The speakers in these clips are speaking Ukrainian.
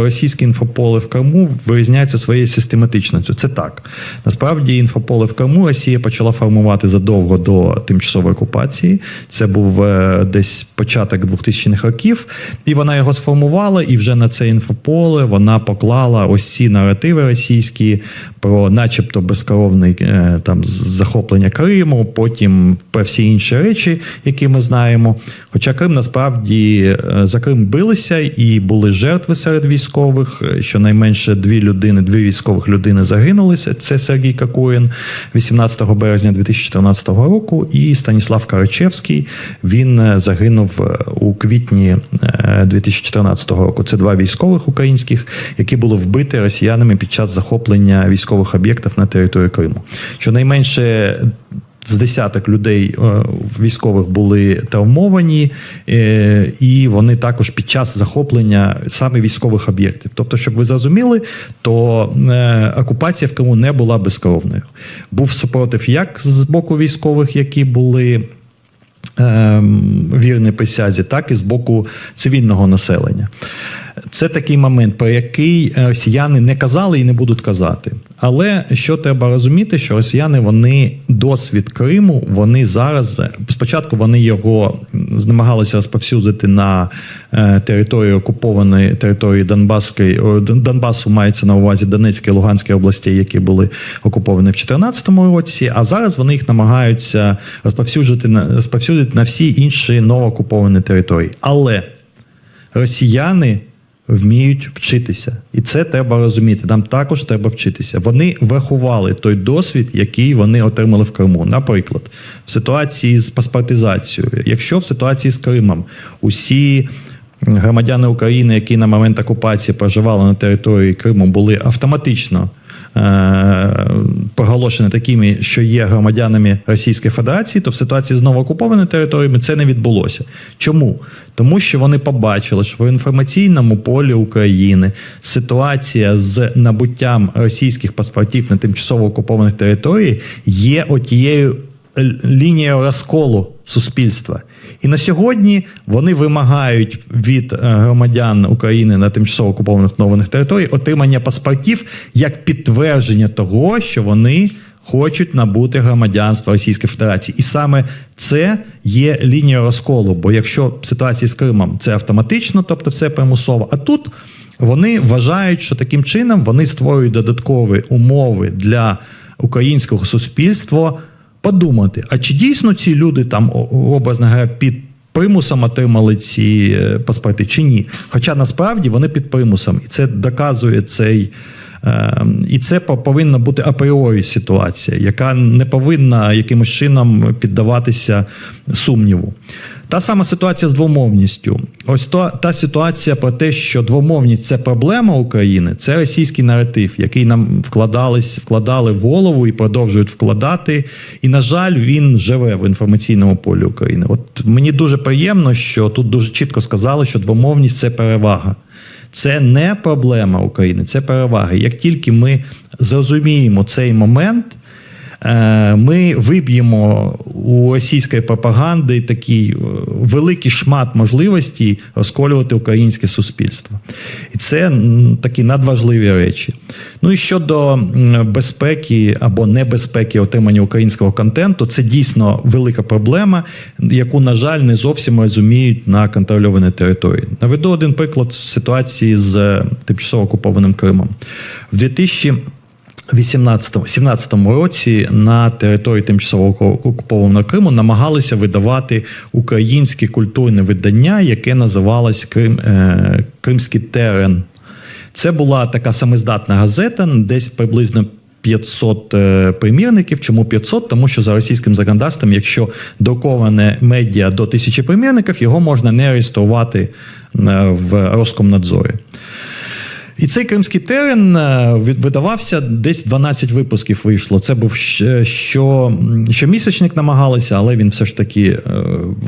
російське інфополе в Криму вирізняється своєю систематичністю. Це так. Насправді, інфополе в Криму Росія почала формувати задовго до тимчасової окупації. Це був е, десь початок 2000-х років, і вона його сформувала. І вже на це інфополе вона поклала ось ці наративи російські про, начебто, безкоровне е, там захоплення Криму, потім про всі інші речі, які ми знаємо. Хоча Крим насправді е, за Крим билися і були жертви серед військових. Е, Щонайменше дві людини, дві військових людини загинули. Це Сергій Какуєн 18 березня 2014 року, і Станіслав Карачевський. Він е, загинув е, у квітні е, 2014 року. Це два військових українських, які були вбиті росіянами під час захоплення військових об'єктів на території Криму. Щонайменше з десяток людей е, військових були травмовані, е, і вони також під час захоплення саме військових об'єктів. Тобто, щоб ви зрозуміли, то е, окупація в Криму не була безкровною. Був супротив як з боку військових, які були. ем, Вірні присязі, так і з боку цивільного населення. Це такий момент, про який е, росіяни не казали і не будуть казати. Але що треба розуміти, що росіяни вони досвід Криму, вони зараз спочатку вони його намагалися розповсюдити на е, території окупованої території Донбаської Донбасу, мається на увазі Донецької Луганської областей, які були окуповані в 2014 році. А зараз вони їх намагаються розповсюдити розповсюдити на всі інші новоокуповані території. Але росіяни вміють вчитися, і це треба розуміти. Нам також треба вчитися. Вони врахували той досвід, який вони отримали в Криму. Наприклад, в ситуації з паспортизацією, якщо в ситуації з Кримом усі громадяни України, які на момент окупації проживали на території Криму, були автоматично. е, Проголошені такими, що є громадянами Російської Федерації, то в ситуації з новоокупованими територіями це не відбулося. Чому? Тому що вони побачили, що в інформаційному полі України ситуація з набуттям російських паспортів на тимчасово окупованих територіях є отією лінією розколу суспільства. І на сьогодні вони вимагають від е, громадян України на тимчасово окупованих нових територій отримання паспортів як підтвердження того, що вони хочуть набути громадянство Російської Федерації. І саме це є лінія розколу. Бо якщо в ситуації з Кримом це автоматично, тобто все примусово, а тут вони вважають, що таким чином вони створюють додаткові умови для українського суспільства подумати, а чи дійсно ці люди там образно під примусом отримали ці е, паспорти, чи ні? Хоча насправді вони під примусом, і це доказує цей. е, І це повинна бути апріорі ситуація, яка не повинна якимось чином піддаватися сумніву. Та сама ситуація з двомовністю. Ось то, та ситуація про те, що двомовність це проблема України, це російський наратив, який нам вкладались, вкладали в голову і продовжують вкладати. І, на жаль, він живе в інформаційному полі України. От мені дуже приємно, що тут дуже чітко сказали, що двомовність це перевага. Це не проблема України, це перевага. Як тільки ми зрозуміємо цей момент, ми виб'ємо у російської пропаганди такий е, великий шмат можливостей розколювати українське суспільство. І це такі надважливі речі. Ну і щодо безпеки або небезпеки отримання українського контенту, це дійсно велика проблема, яку, на жаль, не зовсім розуміють на контрольованій території. Наведу один приклад ситуації з е, тимчасово окупованим Кримом. В 2000 18-17 році на території тимчасово окупованого Криму намагалися видавати українське культурне видання, яке називалось Крим, е, Кримський терен. Це була така самоздатна газета, десь приблизно 500 е, примірників. Чому 500? Тому що за російським законодавством, якщо друковане медіа до тисячі примірників, його можна не реєструвати е, в Роскомнадзорі. І цей кримський терен е, видавався десь 12 випусків вийшло. Це був що, щомісячник намагалися, але він все ж таки е,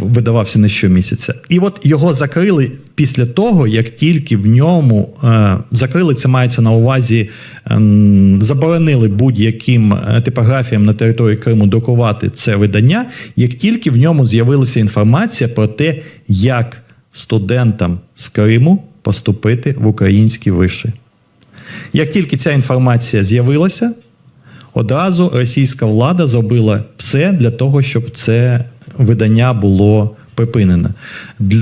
видавався не щомісяця. І от його закрили після того, як тільки в ньому е, закрили, це мається на увазі, ем, заборонили будь-яким типографіям на території Криму друкувати це видання, як тільки в ньому з'явилася інформація про те, як студентам з Криму поступити в українські виші. Як тільки ця інформація з'явилася, одразу російська влада зробила все для того, щоб це видання було припинено.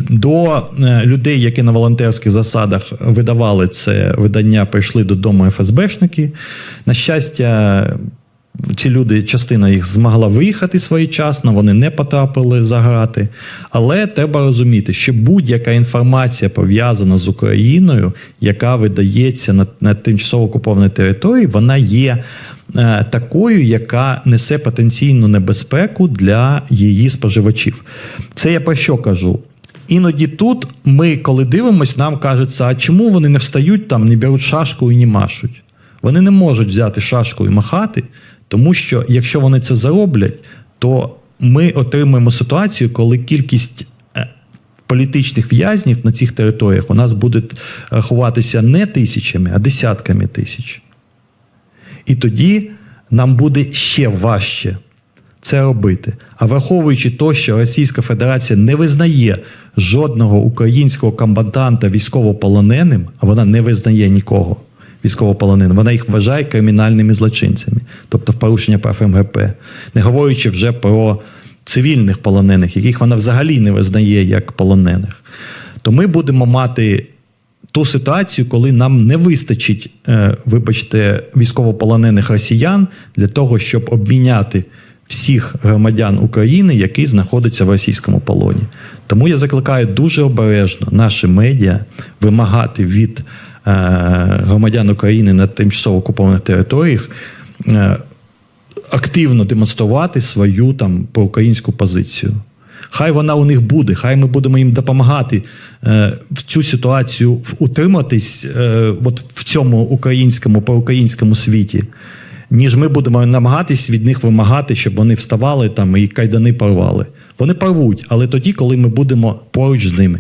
До е, людей, які на волонтерських засадах видавали це видання, прийшли додому ФСБшники. На щастя, ці люди, частина їх змогла виїхати своєчасно, вони не потрапили за грати. Але треба розуміти, що будь-яка інформація пов'язана з Україною, яка видається на, на тимчасово окупованій території, вона є е, такою, яка несе потенційну небезпеку для її споживачів. Це я про що кажу? Іноді тут ми, коли дивимося, нам кажеться, а чому вони не встають там, не беруть шашку і не машуть? Вони не можуть взяти шашку і махати, тому що якщо вони це зароблять, то ми отримаємо ситуацію, коли кількість е, політичних в'язнів на цих територіях у нас буде рахуватися не тисячами, а десятками тисяч. І тоді нам буде ще важче це робити. А враховуючи те, що Російська Федерація не визнає жодного українського комбатанта військовополоненим, а вона не визнає нікого військовополоненим, вона їх вважає кримінальними злочинцями, тобто в порушення прав МГП, не говорячи вже про цивільних полонених, яких вона взагалі не визнає як полонених, то ми будемо мати ту ситуацію, коли нам не вистачить, е, вибачте, військовополонених росіян для того, щоб обміняти всіх громадян України, які знаходяться в російському полоні. Тому я закликаю дуже обережно наші медіа вимагати від громадян України на тимчасово окупованих територіях. е, Активно демонструвати свою там проукраїнську позицію. Хай вона у них буде, хай ми будемо їм допомагати е, в цю ситуацію утриматись е, от в цьому українському проукраїнському світі, ніж ми будемо намагатись від них вимагати, щоб вони вставали там і кайдани порвали. Вони порвуть, але тоді, коли ми будемо поруч з ними.